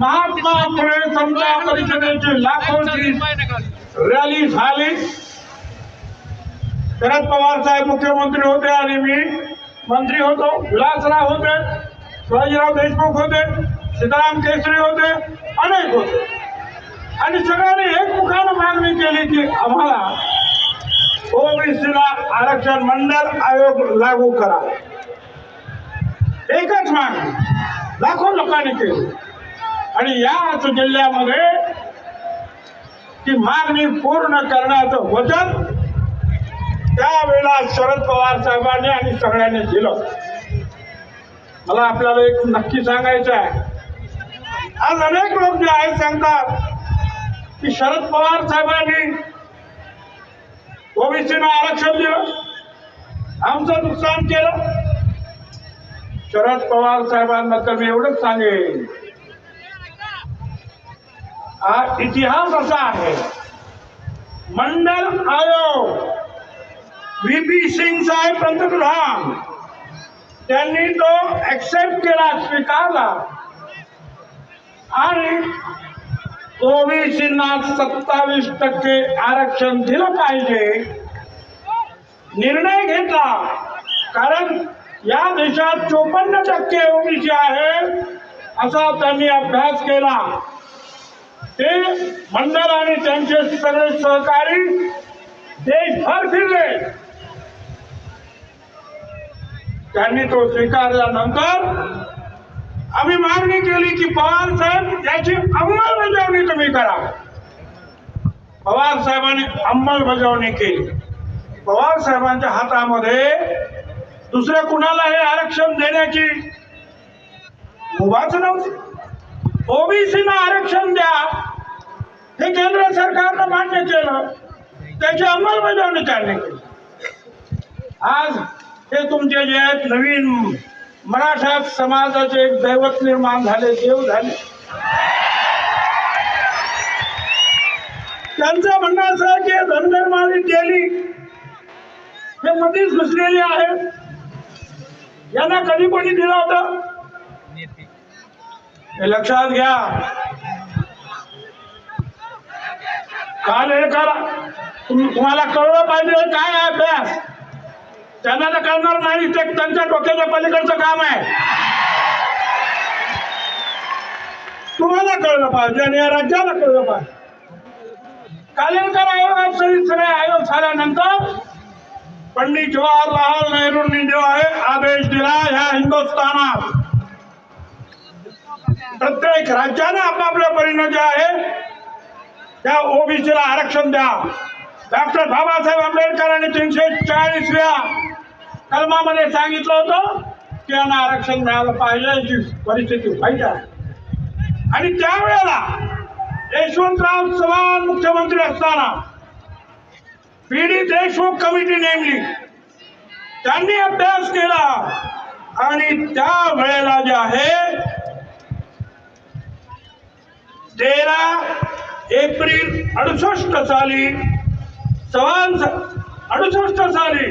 महात्मा फुले समता परिषदेची लाखोची रॅली झाली. शरद पवार साहेब मुख्यमंत्री होते आणि मी मंत्री होतो. विलासराव होते शिवाजीराव देशमुख होते सीताराम केसरी होते अनेक होते. आणि सगळ्यांनी एक मुखानं मागणी केली की आम्हाला ओबीसीला आरक्षण मंडळ आयोग लागू करा एकच मागणी लाखो लोकांनी केली. आणि याच जिल्ह्यामध्ये ती मागणी पूर्ण करण्याचं वचन त्यावेळेला शरद पवार साहेबांनी आणि सगळ्यांनी दिलं. मला आपल्याला एक नक्की सांगायचं आहे. आज अनेक लोक जे आहेत सांगतात की शरद पवार साहेबांनी ओबीसीनं आरक्षण दिलं. आमचं नुकसान केलं. शरद पवार साहेबांबद्दल मी एवढंच सांगेन. इतिहास असा आहे. मंडल आयोग व्ही पी सिंग साहेब पंतप्रधान त्यांनी तो ऍक्सेप्ट केला स्वीकारला. आणि ओबीसींना सत्तावीस टक्के आरक्षण दिलं पाहिजे. निर्णय घेतला. कारण या देशात चोपन्न टक्के ओबीसी आहे असा त्यांनी अभ्यास केला. ते मंडळ आणि त्यांचे सगळे सहकारी देशभर फिरले. त्यांनी तो स्वीकारल्यानंतर आम्ही मागणी केली की पवार साहेब याची अंमलबजावणी तुम्ही करा. पवार साहेबांनी अंमलबजावणी केली. पवार साहेबांच्या हातामध्ये दुसऱ्या कुणाला हे आरक्षण देण्याची मुभाच नव्हती. ओबीसीला आरक्षण द्या हे केंद्र सरकारनं मान्य केलं. त्याची अंमलबजावणी करणे. आज हे तुमचे जे आहेत नवीन मराठा समाजाचे एक दैवत निर्माण झाले देव झाले. त्यांचं म्हणणं असं आहे की धनगरमारी केली. हे मध्येच घुसलेली आहे यांना कधी कोणी दिलं होतं? हे लक्षात घ्या. काल हे करा तुम्हाला कळलं पाहिजे काय आहे अभ्यास? त्यांना तर कळणार नाही ते त्यांच्या डोक्याच्या पलीकडचं काम आहे. तुम्हाला कळलं पाहिजे आणि या राज्याला कळलं पाहिजे. कालेलकर आयोगात सहित सगळे आयोग झाल्यानंतर पंडित जवाहरलाल नेहरूंनी जो आहे आदेश दिला ह्या हिंदुस्थानात. प्रत्येक राज्यानं आपापल्या परीनं जे आहे त्या ओबीसीला आरक्षण द्या. डॉक्टर बाबासाहेब आंबेडकरांनी तीनशे चाळीसव्या कलमामध्ये सांगितलं होतं की यांना आरक्षण मिळालं पाहिजे याची परिस्थिती वाईट आहे. आणि त्यावेळेला यशवंतराव चव्हाण मुख्यमंत्री असताना पी डी देशमुख कमिटी नेमली. त्यांनी अभ्यास केला आणि त्या वेळेला जे आहे तेरा एप्रिल अडुसष्ट साली चव्हाण अडुसष्ट साली.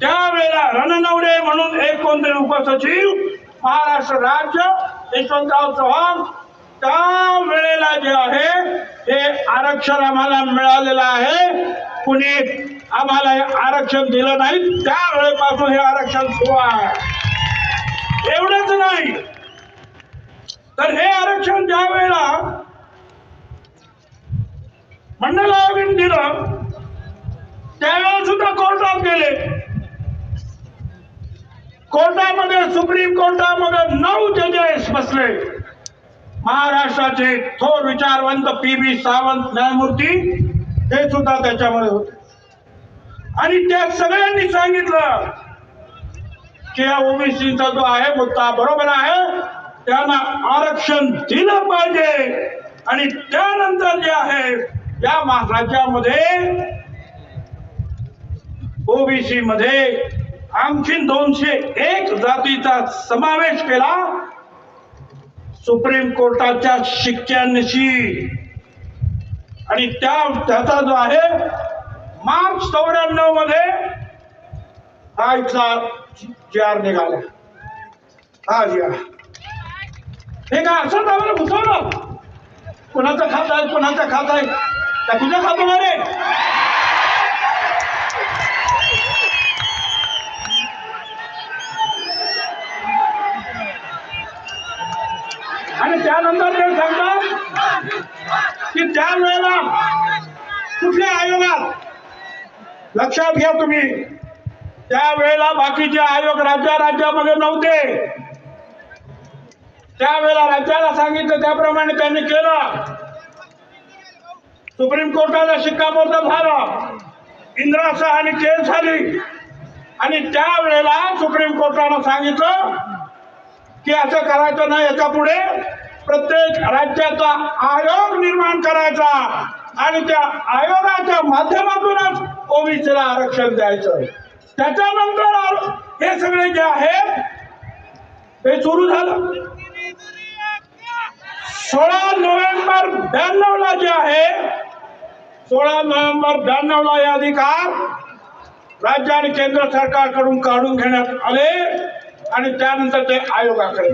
त्यावेळेला रणनवडे म्हणून एक उपसचिव महाराष्ट्र राज्य यशवंतराव चव्हाण त्या वेळेला जे आहे हे आरक्षण आम्हाला मिळालेलं आहे. कुणी आम्हाला हे आरक्षण दिलं नाही त्यावेळेपासून हे आरक्षण सुरू आहे. एवढंच नाही तर हे आरक्षण ज्या वेळेला मंडल आयोगाने दिलं त्यावेळेला सुद्धा कोर्टात गेले कोर्टामध्ये सुप्रीम कोर्टामध्ये नऊ जजेस बसले. महाराष्ट्राचे थोर विचारवंत पी बी सावंत न्यायमूर्ती हे सुद्धा त्याच्यामध्ये होते. आणि त्या सगळ्यांनी सांगितलं की या ओबीसीचा जो आहे मुद्दा बरोबर आहे त्यांना आरक्षण दिलं पाहिजे. आणि त्यानंतर जे आहे या राज्यामध्ये ओबीसी मध्ये आणखीन दोनशे एक जातीचा समावेश केला. सुप्रीम कोर्टाच्या शिक्क्यांशी आणि त्या त्याचा जो आहे मार्च चौऱ्याण्णवमध्ये हा इथला जी आर निघाला. हा जी आर. हे काय असं आम्हाला घुसवलं कोणाचं खात आहे कोणाचं खात आहे? त्या तुझ्या खातो ना रे? आणि त्यानंतर ते सांगतात की त्या वेळेला कुठल्या आयोगात लक्षात घ्या तुम्ही. त्यावेळेला बाकीचे आयोग राज्या राज्यामध्ये नव्हते. त्यावेळेला राज्याला सांगितलं त्याप्रमाणे त्यांनी केलं. सुप्रीम कोर्टाला शिक्कामोर्तब झालं. इंदिरा सहानी केस झाली. आणि त्यावेळेला सुप्रीम कोर्टानं सांगितलं की असं करायचं नाही याच्यापुढे प्रत्येक राज्याचा आयोग निर्माण करायचा आणि त्या आयोगाच्या माध्यमातूनच ओबीसीला आरक्षण द्यायचं. त्याच्यानंतर हे सगळे जे आहे ते सुरू झालं. सोळा नोव्हेंबर ब्याण्णव ला जे आहे सोळा नोव्हेंबर ब्याण्णव ला हे अधिकार राज्य आणि केंद्र सरकारकडून काढून घेण्यात आले आणि त्यानंतर ते आयोगाकडे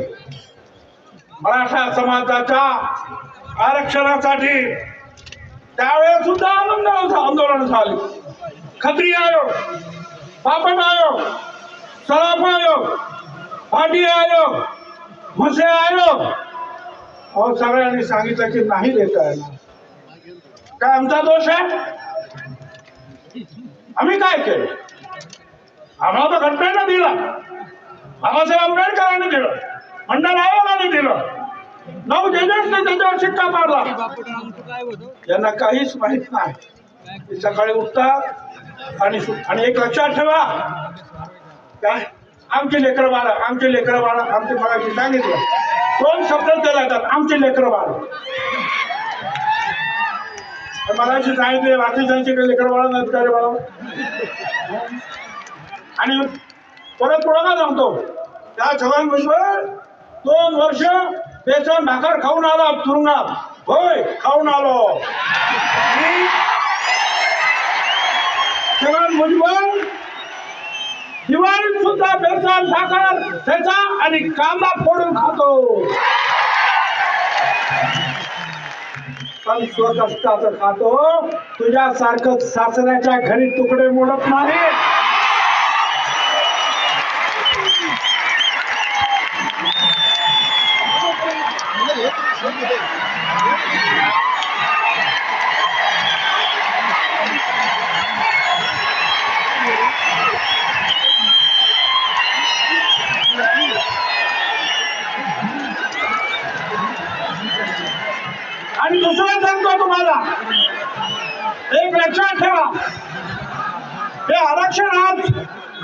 मराठा समाजाच्या आरक्षणासाठी त्यावेळेस सुद्धा आनंद आंदोलन झाले. खत्री आयोग पापट आयोग सराफ आयोग पाटी आयोग म्हसे आयोग अहो सगळ्यांनी सांगितलं की नाही देता येणार. काय आमचा दोष आहे? आम्ही काय केलं? आम्हाला तर घटनेनं दिला. बाबासाहेब आंबेडकरांनी दिलं. मंडल आयोगाने दिलं. नऊ जजेसने त्याच्यावर शिक्का मारला यांना काहीच माहीत नाही. सकाळी उठतात आणि आणि एक लक्षात ठेवा. काय? आमचे लेकरं बाळा आमचे लेकरं बाळा आमचे मगाशी सांगितलं. दोन शब्द त्याला येतात आमचे लेकरं बाळा. मगाशी सांगितले बाकीच्यांचे काही लेकरं नाहीत का रे बाळा आणि परत पुढं का सांगतो? त्या छगन भुजबळ दोन वर्ष त्याचा नाकार खाऊन आला तुरुंगात. होय खाऊन आलो. छगन भुजबळ दिवाळीत सुद्धा बेसन साखर त्याचा आणि कांदा फोडून खातो. पण स्वकष्टाचं खातो. तुझ्यासारखं सासऱ्याच्या घरी तुकडे मोडत नाही. आरक्षणात आज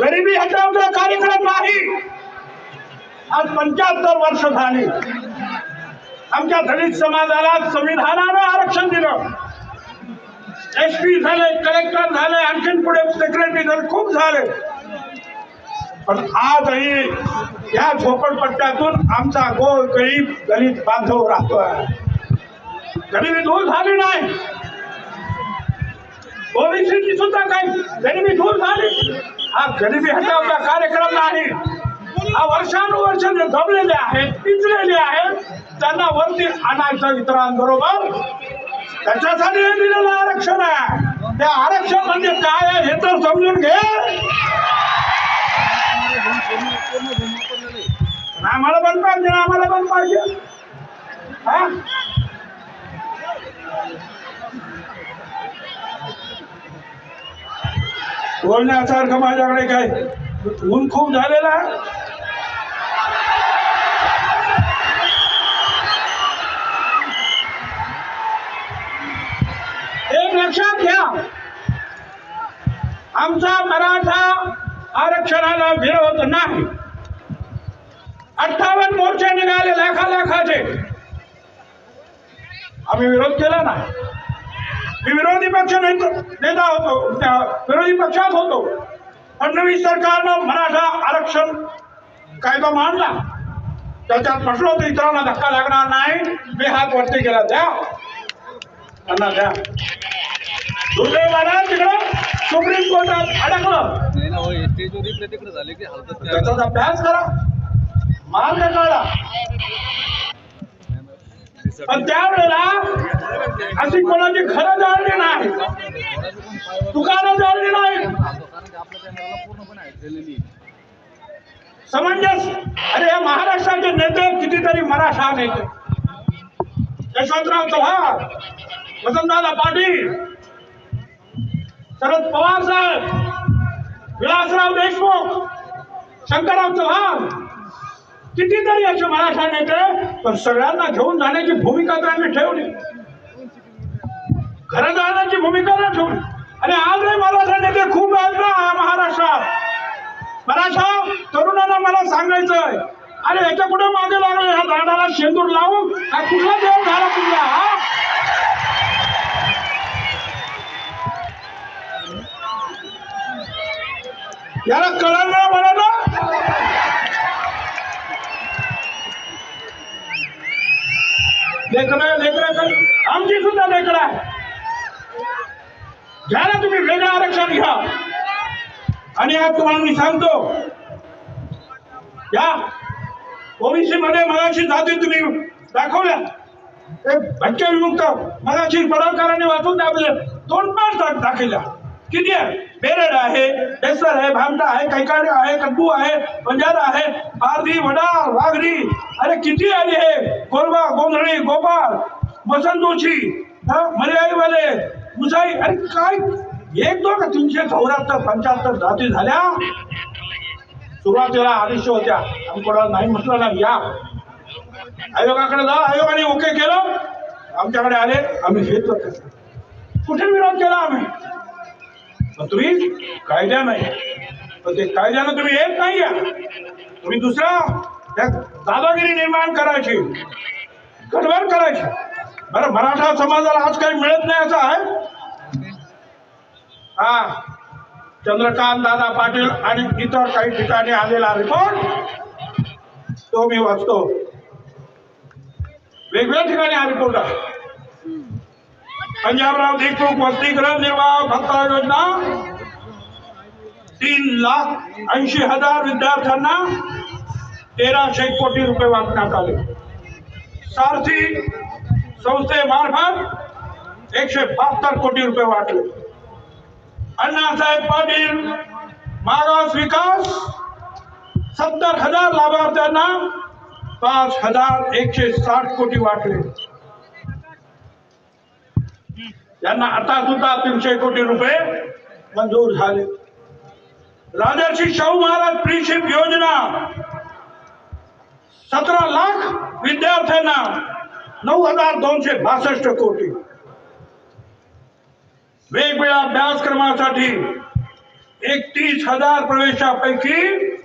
गरिबी हटवचा कार्यक्रम नाही. आज पंच्याहत्तर वर्ष झाली. आमच्या दलित समाजाला संविधानानं आरक्षण दिलं. एस पी झाले कलेक्टर झाले आणखीन पुढे सेक्रेटरी झाले खूप झाले. पण आजही या झोपडपट्ट्यातून आमचा गोर गरीब दलित बांधव राहतोय. गरिबी दूर झाली नाही. ओबीसीची सुद्धा काही गरिबी दूर झाली. हा गरिबी हटावचा कार्यक्रम नाही. हा वर्षानुवर्ष जे दबलेले आहेत पिचलेले आहेत त्यांना वरती आणायचं इतरांबरोबर. त्याच्यासाठी हे दिलेलं आरक्षण आहे. ते आरक्षण म्हणजे काय आहे हे तर समजून घे. आम्हाला पण पाहिजे आम्हाला पण पाहिजे हा? बोलण्यासारखं माझ्याकडे काय? ऊन खूप झालेला आहे. एक लक्षात घ्या. आमचा मराठा आरक्षणाला विरोध नाही. अठ्ठावन्न मोर्चे निघाले लाखा लाखाचे आम्ही विरोध केला नाही. मी विरोधी पक्ष नेता नेता होतो त्या विरोधी पक्षात होतो. फडणवीस सरकारनं मराठा आरक्षण कायदा मांडला. त्याच्यात म्हटलं होतं इतरांना धक्का लागणार नाही मी हात वरती केला द्या. त्यांना द्या. दुर्दैवानं तिकडं सुप्रीम कोर्टात अडकलं. हो अभ्यास करा. मार्ग काढा. पण त्यावेळेला अशी कोणाची खरं जाळली नाही. दुकानं जाळली नाही. समंजस. अरे या महाराष्ट्राचे नेते कितीतरी मराठा नेते. यशवंतराव चव्हाण वसंतदादा पाटील शरद पवार साहेब विलासराव देशमुख शंकरराव चव्हाण कितीतरी असे मराठा नेते पण सगळ्यांना घेऊन जाण्याची भूमिका त्यांनी ठेवली. खरं जाण्याची भूमिका नाही ठेवली. आणि आजही मराठा नेते खूप आहेत ना महाराष्ट्रात मराठा तरुणांना मला सांगायचंय. अरे याच्या कुठे मागे लागले? ह्या झाडाला शेंदूर लावून? हा कुठला देव झाला तुमचा हा? याला कळलं म्हणा मला ना लेकरं लेकरं आमची सुद्धा लेकरं आहे. घ्या ना तुम्ही वेगळं आरक्षण घ्या. आणि आज तुम्हाला मी सांगतो या ओबीसी मध्ये मगाशी जाती तुम्ही दाखवल्या. भटक्या विमुक्त. मगाशी पडळकरांनी वाचून दाखवले दोन पाच दाख दाखवल्या. किती आहे बेरड आहे बेसर आहे भामटा आहे कैकाडी आहे कद्दू आहे बंजारा आहे पारधी वडार वाघरी अरे किती आली हे? कोरबा गोंधळी गोपाळ वसंतोची मर्याईवाले मुसाई अरे काय? एक दोन का तीनशे चौऱ्याहत्तर पंच्याहत्तर जाती झाल्या. सुरुवातीला अडीचशे होत्या. आम्ही कोणाला नाही म्हटलं ना या. आयोगाकडे जा. आयोगाने ओके केलं. आमच्याकडे आले. आम्ही घेतलं. कुठे विरोध केला आम्ही? पण तुम्ही कायद्या नाही. पण ते कायद्यानं तुम्ही येत नाही या. तुम्ही दुसरा त्या दादागिरी निर्माण करायची. गडबड करायची. बरं मराठा समाजाला आज काही मिळत नाही असं आहे? हा. चंद्रकांत दादा पाटील आणि इतर काही ठिकाणी आलेला रिपोर्ट तो मी वाचतो. वेगवेगळ्या ठिकाणी हा रिपोर्ट आहे. पंजाबराव देशमुख वसतिगृह निर्वाह भत्ता योजना। तीन लाख ऐंशी हज़ार विद्यार्थ्यांना तेराशे कोटी रुपये वाटण्यात आले. सारथी संस्थेमार्फत एकशे बहात्तर कोटी रुपये वाटले. अण्णासाहेब पाटील, मागास विकास, सत्तर हज़ार लाभार्थ्यांना पाच हज़ार एकशे साठ कोटी वाटले. यांना आता सुद्धा तीनशे कोटी रुपये मंजूर झाले. राजर्षी शाहू महाराज फ्रीशिप योजना. सतरा लाख विद्यार्थ्यांना नऊ हजार दोनशे बासष्ट कोटी. वेगवेगळ्या अभ्यासक्रमासाठी एकतीस हजार प्रवेशापैकी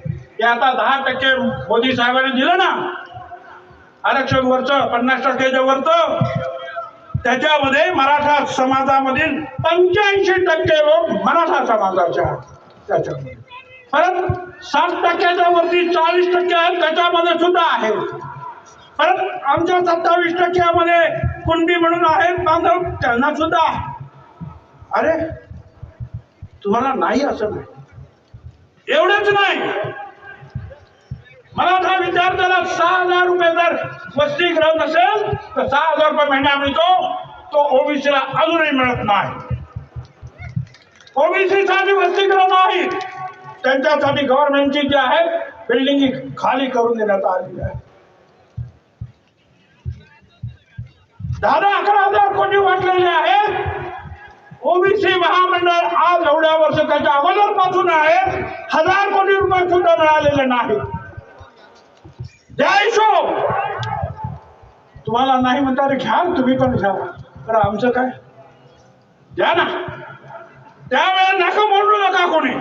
हे आता दहा टक्के मोदी साहेबांनी दिलं ना. आरक्षण वरचं पन्नास टक्क्याच्या वरचं. त्याच्यामध्ये मराठा समाजामधील पंच्याऐंशी टक्के लोक मराठा समाजाचे आहेत त्याच्यामध्ये. परत साठ टक्क्याच्या वरती चाळीस टक्के आहेत त्याच्यामध्ये सुद्धा आहे परत आमच्या सत्तावीस टक्क्यामध्ये कुणबी म्हणून आहेत बांधव त्यांना सुद्धा. अरे तुम्हाला नाही असं नाही. एवढंच नाही. मराठा विद्यार्थ्याला सहा हजार रुपये जर वस्तीकृत असेल तर सहा हजार रुपये महिना मिळतो. तो ओबीसीला अजूनही मिळत नाही. ओबीसीसाठी वस्ती ग्रहण नाही त्यांच्यासाठी गव्हर्नमेंटची जी आहे बिल्डिंग खाली करून देण्यात आलेली आहे. दहा अकरा हजार कोटी वाटलेले आहेत ओबीसी महामंडळ आज एवढ्या वर्ष त्याच्या अगोदरपासून आहे. हजार कोटी रुपये सुद्धा मिळालेले नाही द्या हिशोब तुम्हाला नाही म्हणता रे घ्या तुम्ही पण घ्या तर आमचं काय? द्या ना. त्यावेळेला नका बोलू नका कोणी.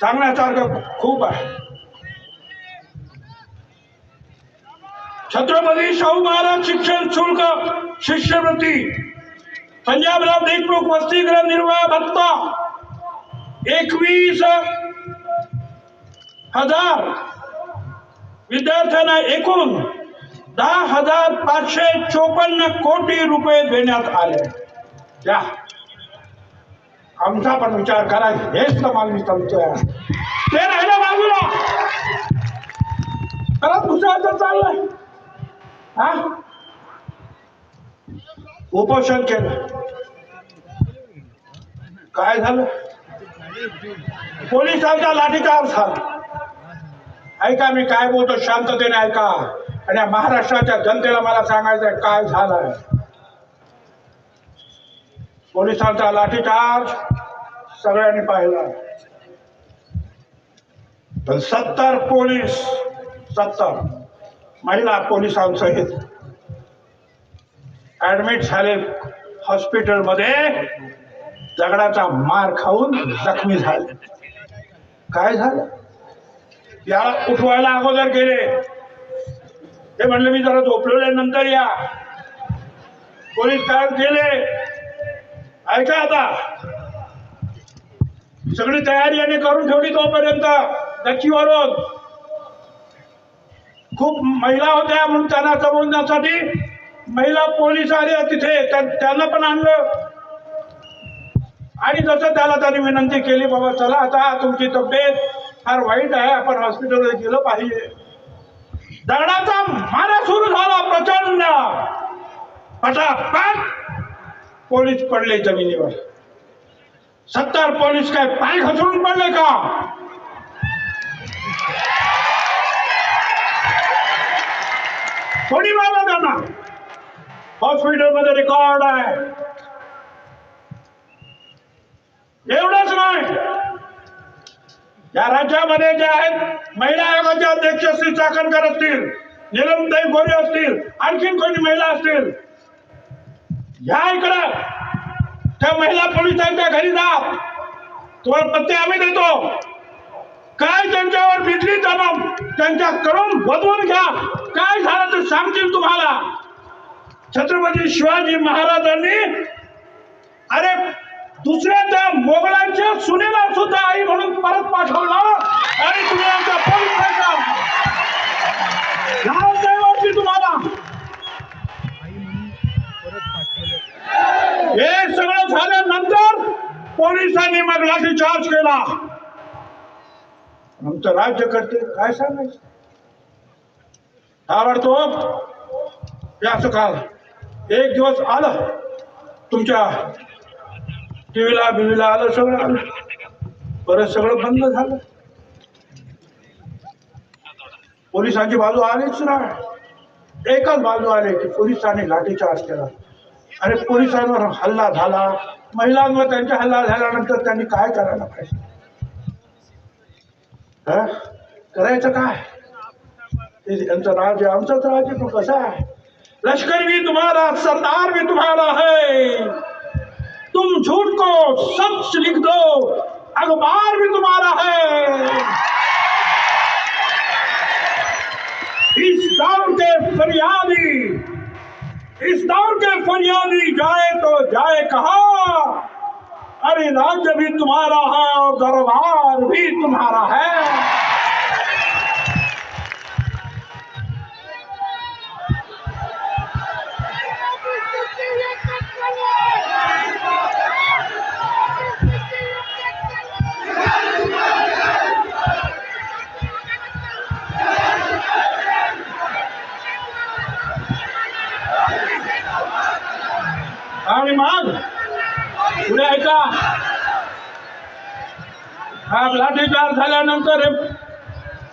सांगण्यासारखं खूप आहे. छत्रपती शाहू महाराज शिक्षण शुल्क शिष्यवृत्ती. पंजाबराव देशमुख वसतिगृह निर्वाह भत्ता. एकवीस हजार विद्यार्थ्यांना एकूण दहा हजार पाचशे चोपन्न कोटी रुपये देण्यात आले. द्या आमचा पण विचार करा हेच तर मागणी सांगतोय ते राहिलं बाजूला. त्याला दुसऱ्याचं चाललंय. हा? उपोषण केलं. काय झालं? पोलिसांचा लाठीचार झाला. ऐका मी काय बोलतो? शांततेने ऐका. आणि या महाराष्ट्राच्या जनतेला मला सांगायचंय काय झालंय? पोलिसांचा लाठीचार्ज सगळ्यांनी पाहिला पण सत्तर पोलीस सत्तर महिला पोलिसांसहित ऍडमिट झाले हॉस्पिटलमध्ये दगडाचा मार खाऊन जखमी झाले. काय झालं? याला उठवायला अगोदर गेले. ते म्हणले मी जरा झोपलेले नंतर या. पोलीस काय गेले. ऐका आता. सगळी तयारी आणि करून ठेवली तोपर्यंत गच्चीवरून खूप महिला होत्या म्हणून त्यांना समजण्यासाठी महिला पोलीस आल्या तिथे त्यांना पण आणलं. आणि जसं त्याला त्यांनी विनंती केली बाबा चला आता तुमची तब्येत फार वाईट आहे. आपण हॉस्पिटलमध्ये गेलं पाहिजे. दगडाचा मारा सुरू झाला प्रचंड. पटापट पोलीस पडले जमिनीवर. सत्तर पोलीस काय पाय घसरून पडले का? कोणी बाबा त्यांना? हॉस्पिटलमध्ये रेकॉर्ड आहे एवढंच नाही या राज्यामध्ये जे आहेत महिला आयोगाचे अध्यक्ष श्री चाकणकर असतील निलमताई गोरे असतील आणखीन कोणी महिला असतील? या इकडं त्या महिला पोलिसांच्या घरी जा. तुम्हाला पत्ते आम्ही देतो. काय त्यांच्यावर बिजली जाणार त्यांच्या करून बदलून घ्या. काय झालं ते सांगतील तुम्हाला? छत्रपती शिवाजी महाराजांनी दुसऱ्या त्या मोगलांच्या सुनेला सुद्धा आई म्हणून परत पाठवलं. आणि तुम्ही आमच्या पोलीस स्टेशन नाव तुम्हाला. हे सगळं झाल्यानंतर पोलिसांनी मग लाठी चार्ज केला. आमचं राज्य करते. काय सांगायचं? ताबडतोब हे असं काल एक दिवस आलं तुमच्या टीव्हीला बिव्हीला आलं सगळं आलं. परत सगळं बंद झालं. पोलिसांची बाजू आलीच नाही. एकच बाजू आली की पोलिसांनी लाठीचार्ज केला. आणि पोलिसांवर हल्ला झाला. महिलांवर त्यांचा हल्ला झाल्यानंतर त्यांनी काय करायला पाहिजे? हा? करायचं काय? यांचं राज्य आमचंच राज्य पण कसं आहे? लष्कर भी तुम्हाला सरदार भी तुम्हाला है तुम झूठ को सच लिख दो। अखबार भी तुम्हारा है। इस दौर के फरियादी, इस दौर के फरियादी, जाए तो जाए कहा। अरे राज्य भी तुम्हारा है और दरबार भी तुम्हारा है। आणि मग? पुढे ऐका. हा लाठीचार झाल्यानंतर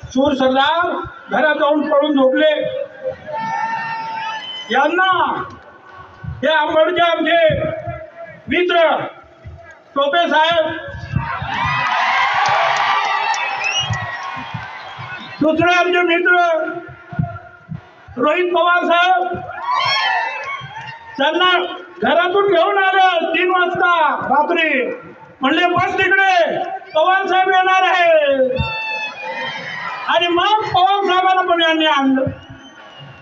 सूर सरदार घरात जाऊन पळून झोपले. यांना हे आंबडचे आमचे मित्र टोपे साहेब. दुसरे आमचे मित्र रोहित पवार साहेब. त्यांना घरातून घेऊन आलं तीन वाजता. रात्री म्हणले बस तिकडे. पवार साहेब येणार आहे आणि मग पवार साहेबांना पण यांनी आणलं.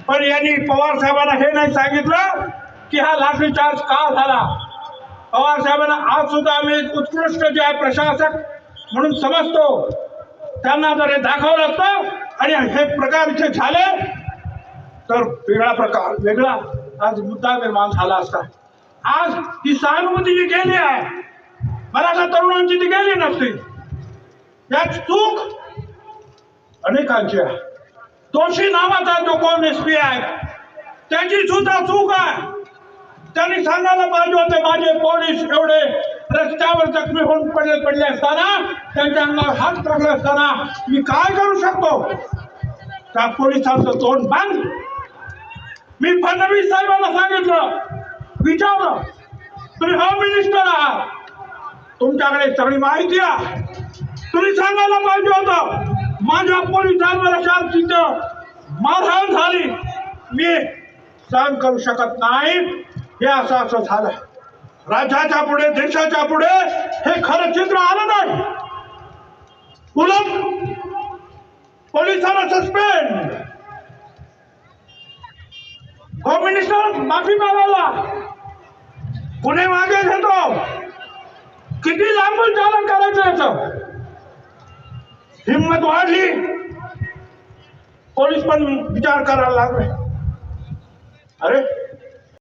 पण यांनी पवार साहेबांना हे नाही सांगितलं की हा लाठी चार्ज का झाला? पवार साहेबांना आज सुद्धा आम्ही उत्कृष्ट जे आहे प्रशासक म्हणून समजतो. त्यांना जर हे दाखवलं असतं आणि हे प्रकार इथे झाले तर वेगळा प्रकार वेगळा आज मुद्दा निर्माण झाला असता. आज ती सहानुभूती जी गेली आहे. मराठा तरुणांची ती गेली नसती. यात चूक अनेकांची आहे. दोषी नावाचा जो कोण एस पी आहे त्याची सुद्धा चूक आहे. त्यांनी सांगायला पाहिजे होते माझे पोलीस एवढे रस्त्यावर जखमी होऊन पडले पडले असताना त्यांच्या अंगावर हात टाकले असताना मी काय करू शकतो? त्या पोलिसांचं तोंड बंद. मी फडणवीस साहेबांना सांगितलं विचारलं तुम्ही होम मिनिस्टर आहात. तुमच्याकडे सगळी माहिती आहे. तुम्ही सांगायला पाहिजे होतं माझ्या पोलिसांवर काल तिथं मारहाण झाली मी सहन करू शकत नाही. हे असं असं झालं. राज्याच्या पुढे देशाच्या पुढे हे खरं चित्र आलं नाही. उलट पोलिसांना सस्पेंड होम मिनिस्टर माफी मागायला. पुणे मागे घेतो. किती लांबून चालन करायचं याच? हिंमत वाढली. पोलीस पण विचार करायला लागले. अरे